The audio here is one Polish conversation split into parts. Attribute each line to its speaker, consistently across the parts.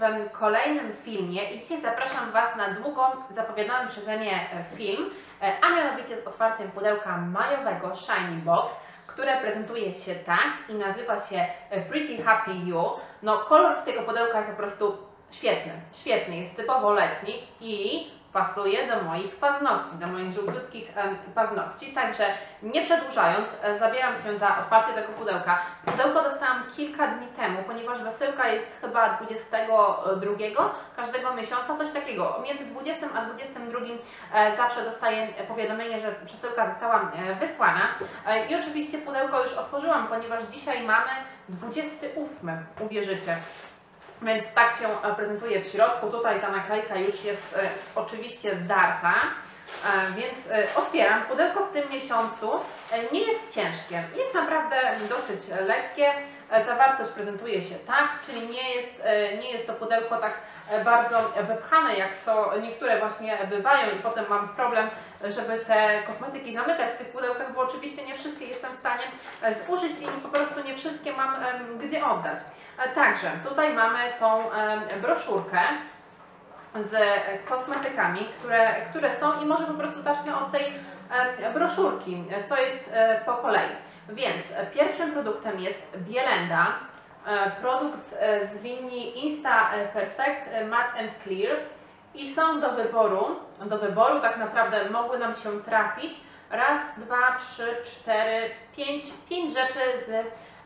Speaker 1: w kolejnym filmie i dzisiaj zapraszam Was na długo zapowiadany przeze mnie e, film, e, a mianowicie z otwarciem pudełka majowego Shiny Box, które prezentuje się tak i nazywa się e, Pretty Happy You. No kolor tego pudełka jest po prostu świetny, świetny, jest typowo letni i pasuje do moich paznokci, do moich żółciutkich paznokci, także nie przedłużając, e, zabieram się za otwarcie tego pudełka. Pudełko dostałam kilka dni temu, ponieważ wysyłka jest chyba 22 każdego miesiąca, coś takiego. Między 20 a 22 e, zawsze dostaję powiadomienie, że przesyłka została e, wysłana. E, I oczywiście pudełko już otworzyłam, ponieważ dzisiaj mamy 28, uwierzycie. Więc tak się e, prezentuje w środku. Tutaj ta naklejka już jest e, oczywiście zdarta. E, Więc e, otwieram. Pudełko w tym miesiącu e, nie jest ciężkie. Jest naprawdę dosyć lekkie. E, Zawartość prezentuje się tak, czyli nie jest, nie jest to pudełko tak bardzo wypchane, jak co niektóre właśnie bywają i potem mam problem, żeby te kosmetyki zamykać w tych pudełkach, bo oczywiście nie wszystkie jestem w stanie e, zużyć i po prostu nie wszystkie mam gdzie oddać. E, Także tutaj mamy tą broszurkę z e, kosmetykami, które, które są i może po prostu zacznę od tej broszurki, co jest po kolei. Więc pierwszym produktem jest Bielenda, produkt z linii Insta Perfect Matte and Clear i są do wyboru, do wyboru tak naprawdę mogły nam się trafić raz, dwa, trzy, cztery, pięć, pięć rzeczy z,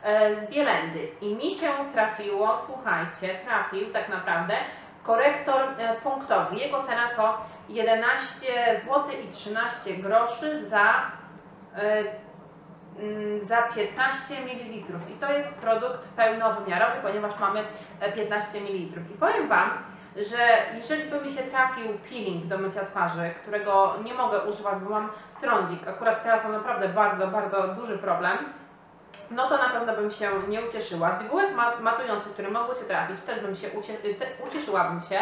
Speaker 1: e, z Bielendy i mi się trafiło, słuchajcie, trafił tak naprawdę korektor e, punktowy. Jego cena to 11 zł i 13 groszy za, e, mm, za 15 ml. I to jest produkt pełnowymiarowy, ponieważ mamy e, 15 ml. I powiem Wam, że jeżeli by mi się trafił peeling do mycia twarzy, którego nie mogę używać, bo mam trądzik, akurat teraz mam naprawdę bardzo, bardzo duży problem, no to na pewno bym się nie ucieszyła. Z pigułek ma- matujących, które mogły się trafić, też bym się ucie ucieszyłabym się.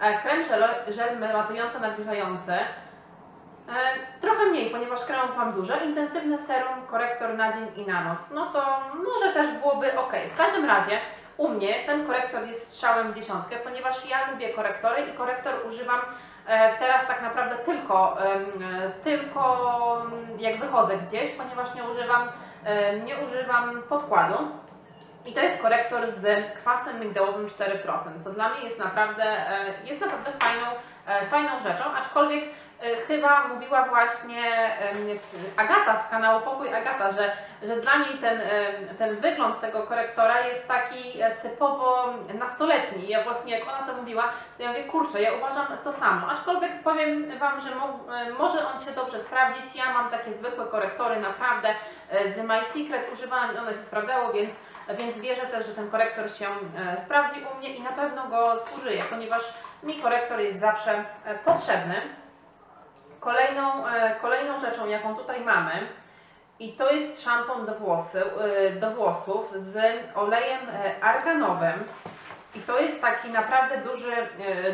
Speaker 1: E, Krem żel matujący, nawilżający. E, trochę mniej, ponieważ kremów mam dużo. Intensywny serum, korektor na dzień i na noc. No to może też byłoby ok. W każdym razie u mnie ten korektor jest strzałem w dziesiątkę, ponieważ ja lubię korektory i korektor używam e, teraz tak naprawdę tylko, e, tylko mm, jak wychodzę gdzieś, ponieważ nie używam, e, nie używam podkładu. I to jest korektor z kwasem migdałowym 4%, co dla mnie jest naprawdę, jest naprawdę fajną, fajną rzeczą, aczkolwiek chyba mówiła właśnie Agata z kanału Pokój Agata, że, że dla niej ten, ten wygląd tego korektora jest taki e, typowo nastoletni. Ja właśnie jak ona to mówiła, to ja mówię, kurczę, ja uważam to samo. Aczkolwiek powiem Wam, że mo, e, może on się dobrze sprawdzić. Ja mam takie zwykłe korektory naprawdę e, z My Secret używałam i one się sprawdzało, więc więc wierzę też, że ten korektor się e, sprawdzi u mnie i na pewno go zużyję, ponieważ mi korektor jest zawsze e, potrzebny. Kolejną, e, kolejną rzeczą, jaką tutaj mamy, i to jest szampon do, włosy, e, do włosów z olejem e, arganowym. I to jest taki naprawdę duży,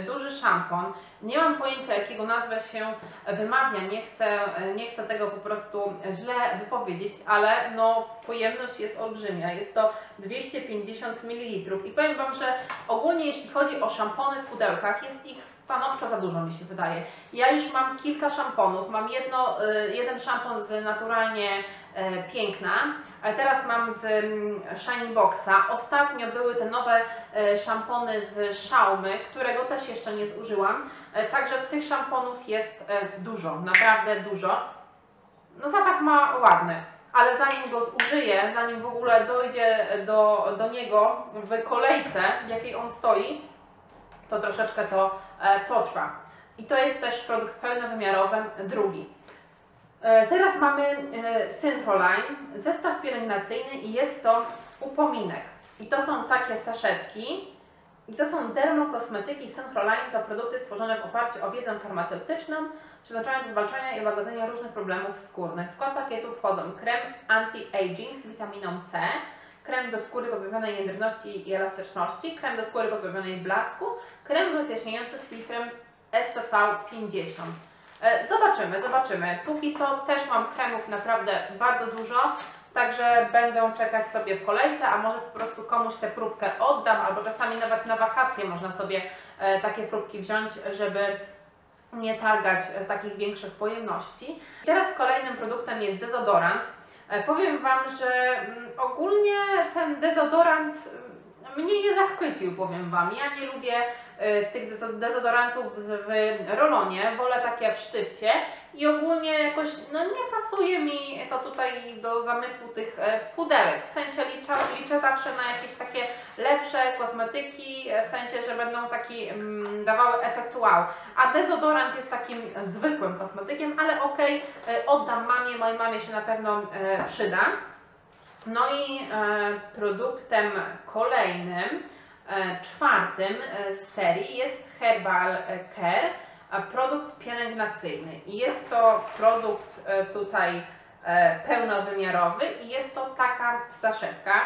Speaker 1: duży szampon. Nie mam pojęcia, jakiego nazwę się wymawia, nie chcę, nie chcę tego po prostu źle wypowiedzieć, ale no, pojemność jest olbrzymia. Jest to 250 ml. I powiem Wam, że ogólnie jeśli chodzi o szampony w pudełkach, jest ich stanowczo za dużo mi się wydaje. Ja już mam kilka szamponów. Mam jedno, y, jeden szampon z naturalnie e, piękna, a teraz mam z mm, Shiny Boxa. Ostatnio były te nowe e, szampony z Szaumy, którego też jeszcze nie zużyłam. E, Także tych szamponów jest dużo, naprawdę dużo. No zapach ma ładny, ale zanim go zużyję, zanim w ogóle dojdzie do, do niego w kolejce, w jakiej on stoi, to troszeczkę to potrwa. I to jest też produkt pełnowymiarowy, drugi. E, Teraz mamy e, Synproline, zestaw pielęgnacyjny i jest to upominek. I to są takie saszetki. I to są dermokosmetyki Synproline, to produkty stworzone w oparciu o wiedzę farmaceutyczną, przeznaczone do zwalczania i łagodzenia różnych problemów skórnych. W skład pakietu wchodzą krem anti-aging z witaminą C, krem do skóry pozbawionej jędrności i elastyczności, krem do skóry pozbawionej blasku, krem rozjaśniający z filtrem SPV 50. E, Zobaczymy, zobaczymy. Póki co też mam kremów naprawdę bardzo dużo. Także będą czekać sobie w kolejce, a może po prostu komuś tę próbkę oddam, albo czasami nawet na wakacje można sobie e, takie próbki wziąć, żeby nie targać e, takich większych pojemności. Teraz kolejnym produktem jest dezodorant. E, Powiem Wam, że mm, ogólnie ten dezodorant mm, mnie nie zachwycił, powiem Wam. Ja nie lubię tych dezo- dezodorantów w rolonie, wolę takie w sztywcie i ogólnie jakoś no nie pasuje mi to tutaj do zamysłu tych e, pudełek. W sensie liczę, liczę zawsze na jakieś takie lepsze kosmetyki, e, w sensie, że będą taki mm, dawały efekt wow. A dezodorant jest takim zwykłym kosmetykiem, ale okej, e, oddam mamie, mojej mamie się na pewno przyda. No i e, produktem kolejnym, czwartym e, z serii jest Herbal Care, produkt pielęgnacyjny. I jest to produkt e, tutaj e, pełnowymiarowy i jest to taka saszetka.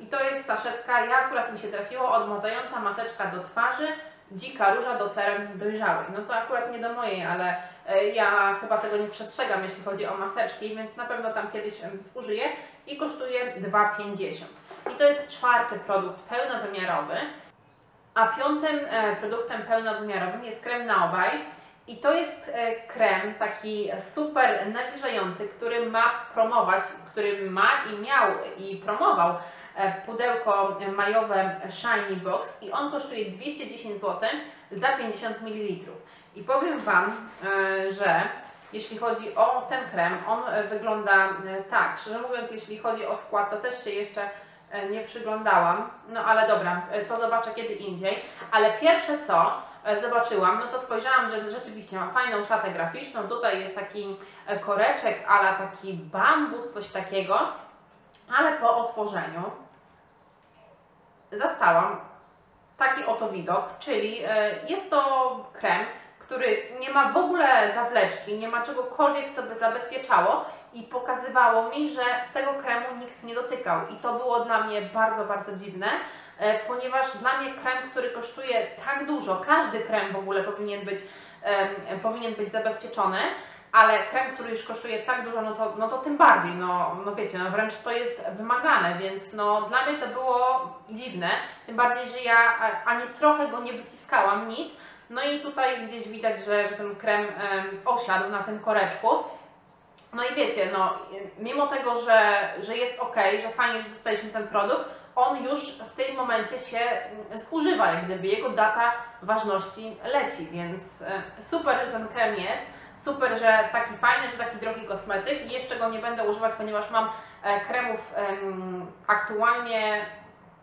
Speaker 1: I to jest saszetka, ja akurat mi się trafiło, odmazająca maseczka do twarzy, dzika róża do cerem dojrzałej. No to akurat nie do mojej, ale e, ja chyba tego nie przestrzegam, jeśli chodzi o maseczki, więc na pewno tam kiedyś em, zużyję i kosztuje 2,50. I to jest czwarty produkt pełnowymiarowy. A piątym e, produktem pełnowymiarowym jest krem na obaj. I to jest e, krem taki super nawilżający, który ma promować, który ma i miał i promował pudełko majowe Shiny Box i on kosztuje 210 zł za 50 ml. I powiem Wam, e, że jeśli chodzi o ten krem, on e, wygląda e, tak. Szczerze mówiąc, jeśli chodzi o skład, to też się jeszcze e, nie przyglądałam. No ale dobra, e, to zobaczę kiedy indziej. Ale pierwsze co e, zobaczyłam, no to spojrzałam, że rzeczywiście ma fajną szatę graficzną. Tutaj jest taki e, koreczek, ala taki bambus, coś takiego. Ale po otworzeniu zastałam taki oto widok, czyli e, jest to krem, który nie ma w ogóle zawleczki, nie ma czegokolwiek, co by zabezpieczało i pokazywało mi, że tego kremu nikt nie dotykał. I to było dla mnie bardzo, bardzo dziwne, e, ponieważ dla mnie krem, który kosztuje tak dużo, każdy krem w ogóle powinien być, powinien być zabezpieczony, ale krem, który już kosztuje tak dużo, no to, no to tym bardziej, no, no wiecie, no wręcz to jest wymagane, więc no dla mnie to było dziwne, tym bardziej, że ja ani trochę go nie wyciskałam, nic, no i tutaj gdzieś widać, że, że ten krem em, osiadł na tym koreczku. No i wiecie, no mimo tego, że, że jest ok, że fajnie, że dostaliśmy ten produkt, on już w tym momencie się mm, zużywa, jak gdyby jego data ważności leci, więc super, że ten krem jest. Super, że taki fajny, że taki drogi kosmetyk. I jeszcze go nie będę używać, ponieważ mam e, kremów em, aktualnie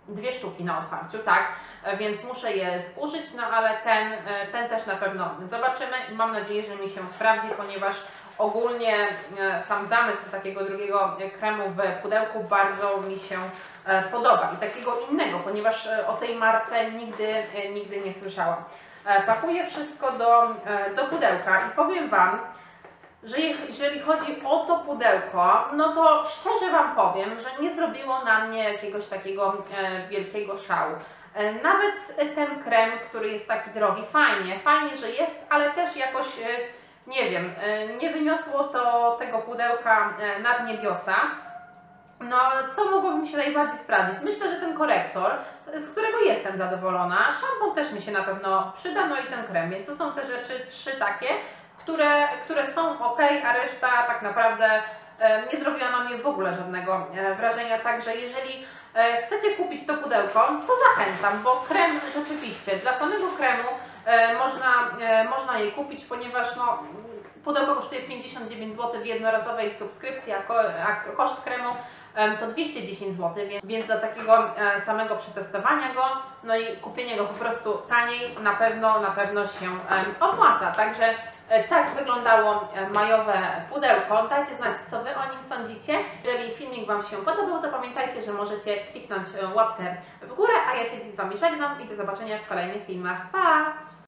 Speaker 1: dwie sztuki na otwarciu, tak, E, więc muszę je zużyć, no ale ten, e, ten też na pewno zobaczymy. I mam nadzieję, że mi się sprawdzi, ponieważ ogólnie sam zamysł takiego drugiego kremu w pudełku bardzo mi się podoba. I takiego innego, ponieważ o tej marce nigdy, nigdy nie słyszałam. E, Pakuję wszystko do, e, do pudełka i powiem Wam, że je- jeżeli chodzi o to pudełko, no to szczerze Wam powiem, że nie zrobiło na mnie jakiegoś takiego e, wielkiego szału. Nawet ten krem, który jest taki drogi, fajnie, fajnie, że jest, ale też jakoś, nie wiem, nie wyniosło to tego pudełka nad niebiosa. No, co mogłoby mi się najbardziej sprawdzić? Myślę, że ten korektor, z którego jestem zadowolona. Szampon też mi się na pewno przyda, no i ten krem, więc to są te rzeczy trzy takie, które, które są ok, a reszta tak naprawdę e, nie zrobiła na mnie w ogóle żadnego e, wrażenia. Także jeżeli e, chcecie kupić to pudełko, to zachęcam, bo krem rzeczywiście, dla samego kremu można, można je kupić, ponieważ no, pudełko kosztuje 59 zł w jednorazowej subskrypcji, a, ko, a koszt kremu em, to 210 zł, więc, za takiego e, samego przetestowania go, no i kupienie go po prostu taniej na pewno, na pewno się opłaca. Także e, tak wyglądało e, majowe pudełko. Dajcie znać, co Wy o nim sądzicie. Jeżeli filmik Wam się podobał, to pamiętajcie, że możecie kliknąć łapkę w górę, a ja się dziś z Wami żegnam i do zobaczenia w kolejnych filmach. Pa!